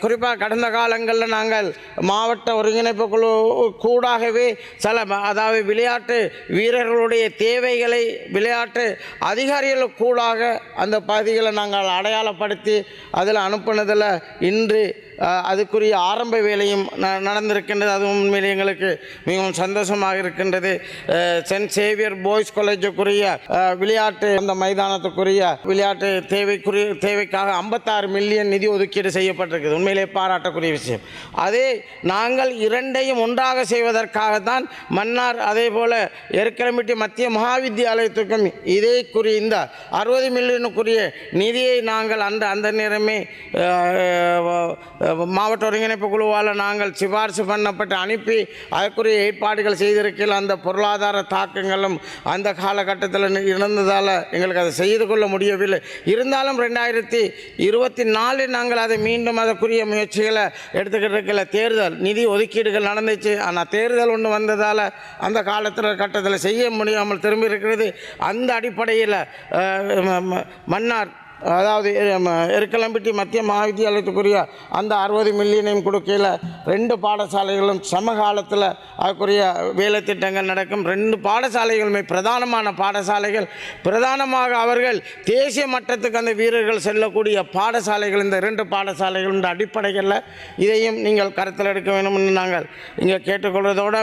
குறிப்பாக கடந்த காலங்களில் நாங்கள் மாவட்ட ஒருங்கிணைப்பு குழு கூடாகவே சில அதாவது விளையாட்டு வீரர்களுடைய தேவைகளை விளையாட்டு அதிகாரிகள் கூடாக அந்த பகுதிகளை நாங்கள் அடையாளப்படுத்தி அதில் அனுப்புனதில் இன்று அதுக்குரிய ஆரம்ப வேலையும் ந- நடந்திருக்கின்றது. அதுவும் உண்மையில் எங்களுக்கு மிகவும் சந்தோஷமாக இருக்கின்றது. சென்ட் சேவியர் பாய்ஸ் காலேஜுக்குரிய விளையாட்டு அந்த மைதானத்துக்குரிய விளையாட்டு தேவைக்குரிய தேவைக்காக ஐம்பத்தாறு மில்லியன் நிதி ஒதுக்கீடு செய்யப்பட்டிருக்குது. உண்மையிலே பாராட்டக்கூடிய விஷயம். அதே நாங்கள் இரண்டையும் ஒன்றாக செய்வதற்காகத்தான் மன்னார் அதே போல எருக்கிழமிட்டி மத்திய மகாவித்தியாலயத்துக்கும் இதே குறி இந்த அறுபது மில்லியனுக்குரிய நிதியை நாங்கள் அந்த அந்த நேரமே மாவட்ட ஒருங்கிணைப்பு குழுவால் நாங்கள் சிபாரிசு பண்ணப்பட்டு அனுப்பி அதற்குரிய ஏற்பாடுகள் செய்திருக்கையில் அந்த பொருளாதார தாக்கங்களும் அந்த காலகட்டத்தில் இருந்ததால் எங்களுக்கு அதை செய்து கொள்ள முடியவில்லை. இருந்தாலும் ரெண்டாயிரத்தி இருபத்தி நாலில் நாங்கள் அதை மீண்டும் அதற்குரிய முயற்சிகளை எடுத்துக்கிட்டு இருக்கல. தேர்தல் நிதி ஒதுக்கீடுகள் நடந்துச்சு. ஆனால் தேர்தல் ஒன்று வந்ததால் அந்த காலத்தில் கட்டத்தில் செய்ய முடியாமல் திரும்பி இருக்கிறது அந்த அடிப்படையில் மன்னார் அதாவது எருக்கலம்பிட்டி மத்திய மகாவித்தியாலயத்துக்குரிய அந்த அறுபது மில்லியனையும் கொடுக்கையில் ரெண்டு பாடசாலைகளும் சமகாலத்தில் அதுக்குரிய வேலை திட்டங்கள் நடக்கும். ரெண்டு பாடசாலைகளுமே பிரதானமான பாடசாலைகள். பிரதானமாக அவர்கள் தேசிய மட்டத்துக்கு அந்த வீரர்கள் செல்லக்கூடிய பாடசாலைகள் இந்த இரண்டு பாடசாலைகள் இந்த அடிப்படைகளில் இதையும் நீங்கள் கருத்தில் எடுக்க வேண்டும் என்று நாங்கள் இங்கே கேட்டுக்கொள்வதோடு